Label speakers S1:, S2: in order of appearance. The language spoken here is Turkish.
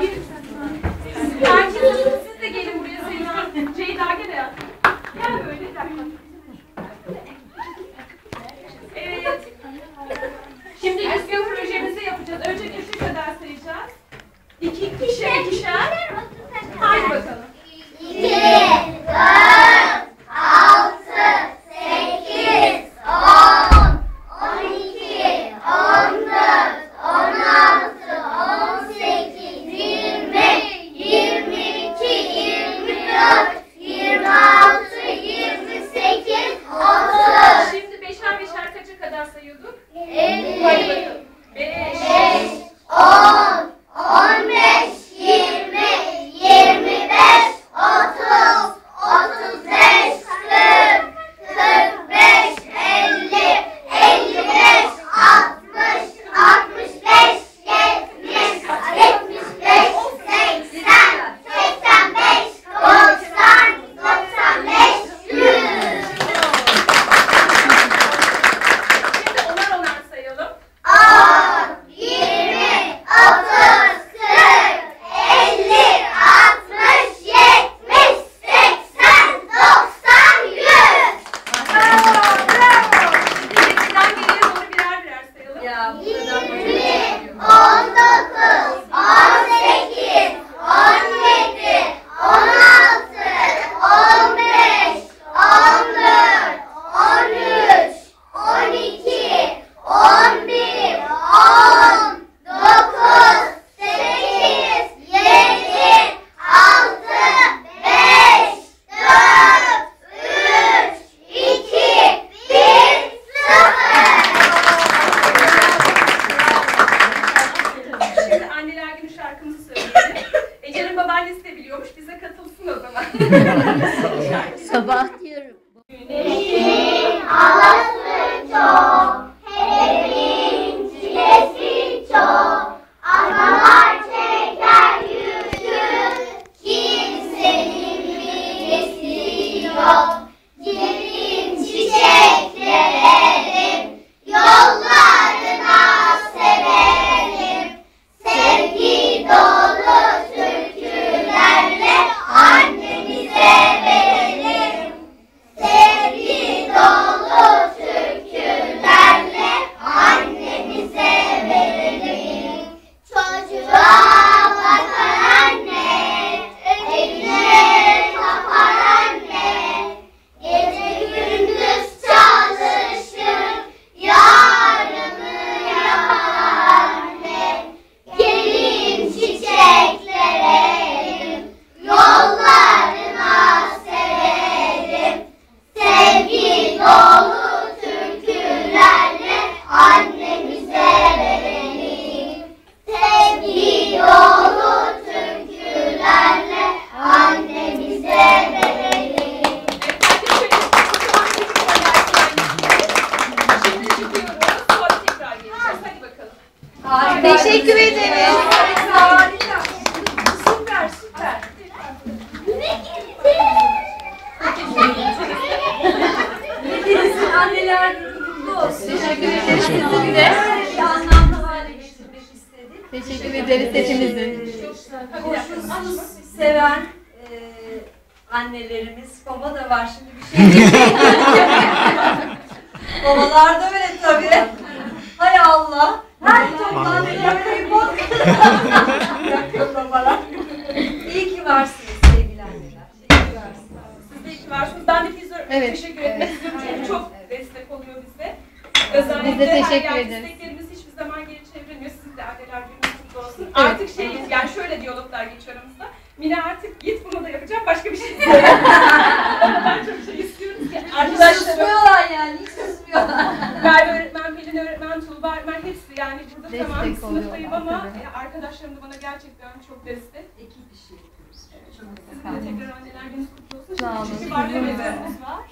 S1: Belki siz de gelin buraya Sayın Ceyda gel ya. Gel böyle. bir. Evet. Şimdi yüz gün projemizi yapacağız. Önce üçe kadar sayacağız. İki, ikişer, ikişer. Ece'nin babaannesi de biliyormuş. Bize katılsın o zaman.
S2: Sabah diyorum. Teşekkür ederim.
S1: Harika. Süper süper.
S3: Hepinizin anneler kutlu olsun.
S2: Teşekkür ederiz de.
S3: Bir anlamlı hale getirmek istedik.
S2: Teşekkür ederiz hepimizin.
S3: Koşulsuz seven e, annelerimiz, baba da var şimdi bir şey Babalar da Yakın babalar. İyi ki varsınız sevgili anneler. İyi ki varsınız.
S1: Siz de iyi ki varsınız. Ben de Fizör
S2: Evet,
S1: teşekkür etmek istiyorum. Çünkü çok destek oluyor bize. Özellikle
S2: Biz de teşekkür ederiz.
S1: Desteklerimiz hiçbir zaman geri çevrilmiyor. Sizin de anneler gününüz kutlu olsun. Artık şey, yani şöyle diyaloglar geçiyor aramızda. Mine artık git bunu da yapacağım. Başka bir şey ben çok şey istiyorum ki. Arkadaşlarım, tamam
S2: oluyorlar,
S1: sınıftayım ama arkadaşlarım da bana gerçekten çok destek.
S3: Ekip işi yapıyoruz.
S1: Sizin de tekrar anneler gününüz kutlu olsun.
S2: Sağ olun.
S1: Çünkü var.